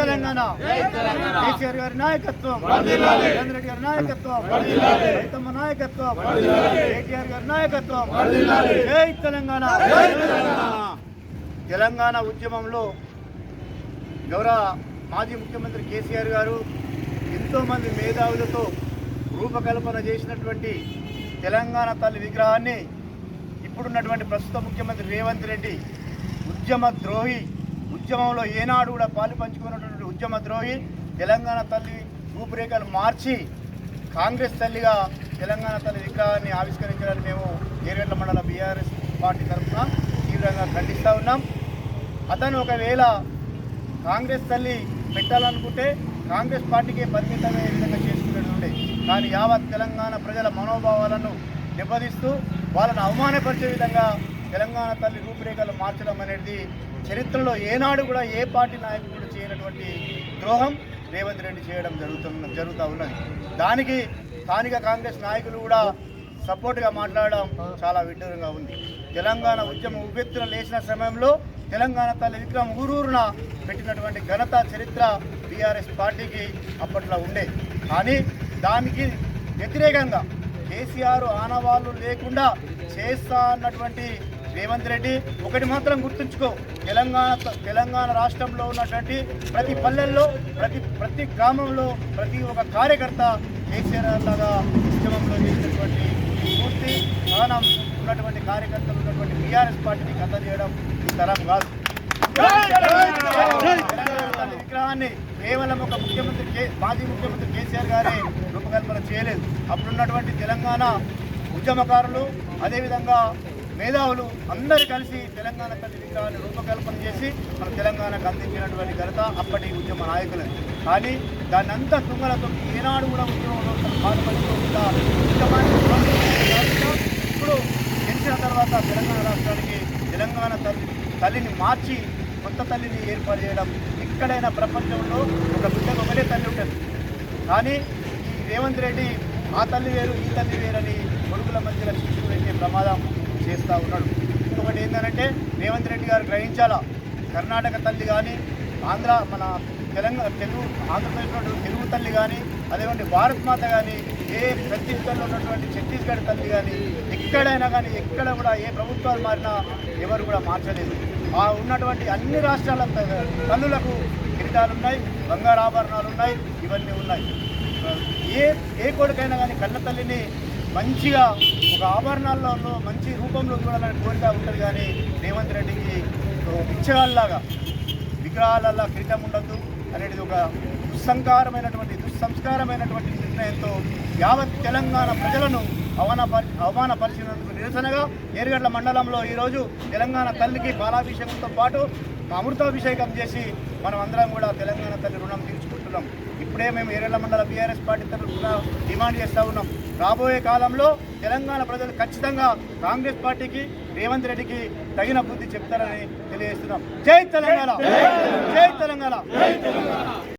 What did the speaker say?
తెలంగాణ. కేసీఆర్ గారి నాయకత్వం. రేవంత్ రెడ్డి గారి నాయకత్వం. రైతమ్మ నాయకత్వం. కేటీఆర్ గారి నాయకత్వం. జై తెలంగాణ. తెలంగాణ. ఉద్యమంలో గౌరవ మాజీ ముఖ్యమంత్రి కేసీఆర్ గారు ఎంతోమంది మేధావులతో రూపకల్పన చేసినటువంటి తెలంగాణ తల్లి విగ్రహాన్ని ఇప్పుడున్నటువంటి ప్రస్తుత ముఖ్యమంత్రి రేవంత్ రెడ్డి ఉద్యమ ద్రోహి ఉద్యమంలో ఏనాడు కూడా పాలు పంచుకున్నటువంటి ఉద్యమ ద్రోహి తెలంగాణ తల్లి రూపురేఖలు మార్చి కాంగ్రెస్ తల్లిగా తెలంగాణ తల్లి విగ్రహాన్ని ఆవిష్కరించడానికి మేము ఏరుగంట మండల బీఆర్ఎస్ పార్టీ తరఫున తీవ్రంగా ఖండిస్తూ ఉన్నాం. అతను ఒకవేళ కాంగ్రెస్ తల్లి పెట్టాలనుకుంటే కాంగ్రెస్ పార్టీకే పరిమితమయ్యే విధంగా చేసుకునేటువంటి కానీ యావత్ తెలంగాణ ప్రజల మనోభావాలను దెబ్బతీస్తూ వాళ్ళను అవమానపరిచే విధంగా తెలంగాణ తల్లి రూపురేఖలు మార్చడం అనేది చరిత్రలో ఏనాడు కూడా ఏ పార్టీ నాయకుడు కూడా చేయనటువంటి ద్రోహం రేవంత్ రెడ్డి చేయడం జరుగుతున్న జరుగుతూ ఉన్నది. దానికి స్థానిక కాంగ్రెస్ నాయకులు కూడా సపోర్ట్గా మాట్లాడడం చాలా విడ్డూరంగా ఉంది. తెలంగాణ ఉద్యమం ఉవ్వెత్తున లేచిన సమయంలో తెలంగాణ తల్లి విక్రమ్ ఊరూరున పెట్టినటువంటి ఘనత చరిత్ర బీఆర్ఎస్ పార్టీకి అప్పట్లో ఉండే. కానీ దానికి వ్యతిరేకంగా కేసీఆర్ ఆనవాళ్ళు లేకుండా చేస్తా అన్నటువంటి రేవంత్ రెడ్డి ఒకటి మాత్రం గుర్తుంచుకో. తెలంగాణ తెలంగాణ రాష్ట్రంలో ఉన్నటువంటి ప్రతి పల్లెల్లో ప్రతి ప్రతి గ్రామంలో ప్రతి ఒక్క కార్యకర్త కేసీఆర్ లాగా ఉద్యమంలో చేసినటువంటి పూర్తి స్థానం ఉన్నటువంటి కార్యకర్తలు ఉన్నటువంటి బీఆర్ఎస్ పార్టీని కథ చేయడం ఈ తరం కాదు. విగ్రహాన్ని కేవలం ఒక ముఖ్యమంత్రి కే మాజీ ముఖ్యమంత్రి కేసీఆర్ గారే రూపకల్పన చేయలేదు. అప్పుడున్నటువంటి తెలంగాణ ఉద్యమకారులు అదేవిధంగా మేధావులు అందరు కలిసి తెలంగాణ తల్లి విగ్రహాన్ని రూపకల్పన చేసి మన తెలంగాణకు అందించినటువంటి ఘనత అప్పటి ఉద్యమ నాయకులది. కానీ దాన్ని అంతా తుంగలతో ఏనాడు కూడా ఉద్యమంలో బాధపడుకోకుండా ఉంటా. ఇప్పుడు గెలిచిన తర్వాత తెలంగాణ రాష్ట్రానికి తెలంగాణ తల్లి తల్లిని మార్చి కొత్త తల్లిని ఏర్పాటు చేయడం ఎక్కడైనా ప్రపంచంలో ఒక బిడ్డకు ఒకటే తల్లి ఉంటుంది. కానీ ఈ రేవంత్ రెడ్డి ఆ తల్లి వేరు ఈ తల్లి వేరని కొడుకుల మధ్యలో చూసి పెట్టే ప్రమాదం చేస్తూ ఉన్నాడు. ఇంకొకటి ఏంటంటే రేవంత్ రెడ్డి గారు గ్రహించాలా? కర్ణాటక తల్లి కానీ ఆంధ్ర మన తెలంగాణ తెలుగు ఆంధ్రప్రదేశ్లో తెలుగు తల్లి కానీ అదేమంటే భారత్ మాత కానీ ఏ ఛత్తీస్గఢ్లో ఉన్నటువంటి ఛత్తీస్గఢ్ తల్లి కానీ ఎక్కడైనా కానీ ఎక్కడ కూడా ఏ ప్రభుత్వాలు మారినా ఎవరు కూడా మార్చలేదు. ఆ ఉన్నటువంటి అన్ని రాష్ట్రాల తల్లులకు కిరీటాలు ఉన్నాయి బంగారు ఆభరణాలు ఉన్నాయి ఇవన్నీ ఉన్నాయి. ఏ ఏ కొడుకైనా కానీ కన్న తల్లిని మంచిగా ఒక ఆభరణాల్లో మంచి రూపంలో చూడాలని కోరిక ఉంటుంది కానీ రేవంత్ రెడ్డికి పిచ్చగాళ్ళలాగా విగ్రహాలల్లా కిరీటం ఉండద్దు అనేది ఒక దుస్సంకారమైనటువంటి దుస్సంస్కారమైనటువంటి నిర్ణయంతో యావత్ తెలంగాణ ప్రజలను అవమానపరి అవమానపరిచినందుకు నిరసనగా ఏరుగడ్ల మండలంలో ఈరోజు తెలంగాణ తల్లికి బాలాభిషేకంతో పాటు అమృతాభిషేకం చేసి మనం అందరం కూడా తెలంగాణ తల్లి రుణం చేస్తున్నాం. ఇప్పుడే మేము ఏరెళ్ళ మండల బీఆర్ఎస్ పార్టీ తరఫున డిమాండ్ చేస్తూ ఉన్నాం. రాబోయే కాలంలో తెలంగాణ ప్రజలు ఖచ్చితంగా కాంగ్రెస్ పార్టీకి రేవంత్ రెడ్డికి తగిన బుద్ధి చెప్తారని తెలియజేస్తున్నాం. జై తెలంగాణ! జై తెలంగాణ!